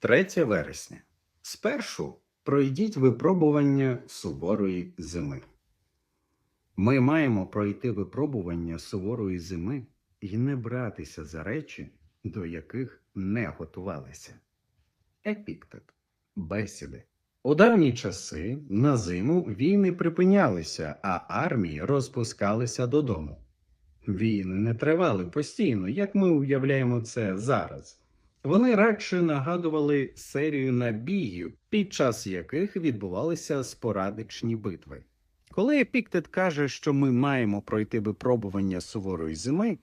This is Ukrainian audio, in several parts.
3 вересня. Спершу пройдіть випробування суворої зими. Ми маємо пройти випробування суворої зими і не братися за речі, до яких не готувалися. Епіктет. Бесіди. У давні часи на зиму війни припинялися, а армії розпускалися додому. Війни не тривали постійно, як ми уявляємо це зараз. Вони радше нагадували серію набігів, під час яких відбувалися спорадичні битви. Коли Епіктет каже, що ми маємо пройти випробування суворої зими,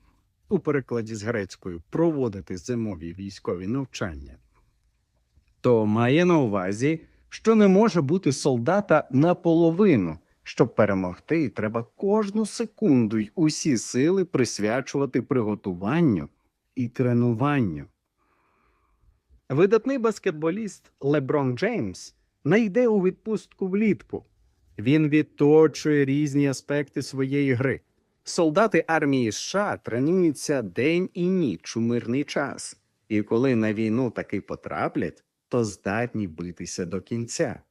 у перекладі з грецькою проводити зимові військові навчання, то має на увазі, що не може бути солдата наполовину. Щоб перемогти, треба кожну секунду й усі сили присвячувати приготуванню і тренуванню. Видатний баскетболіст Леброн Джеймс не йде у відпустку влітку. Він відточує різні аспекти своєї гри. Солдати армії США тренуються день і ніч у мирний час, і коли на війну таки потраплять, то здатні битися до кінця.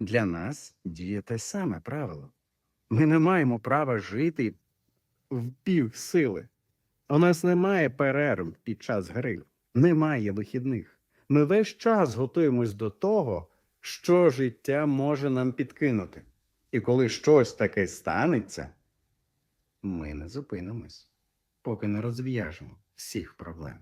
Для нас діє те саме правило. Ми не маємо права жити в пів сили. У нас немає перерв під час гри, немає вихідних. Ми весь час готуємось до того, що життя може нам підкинути. І коли щось таке станеться, ми не зупинимось, поки не розв'яжемо всіх проблем.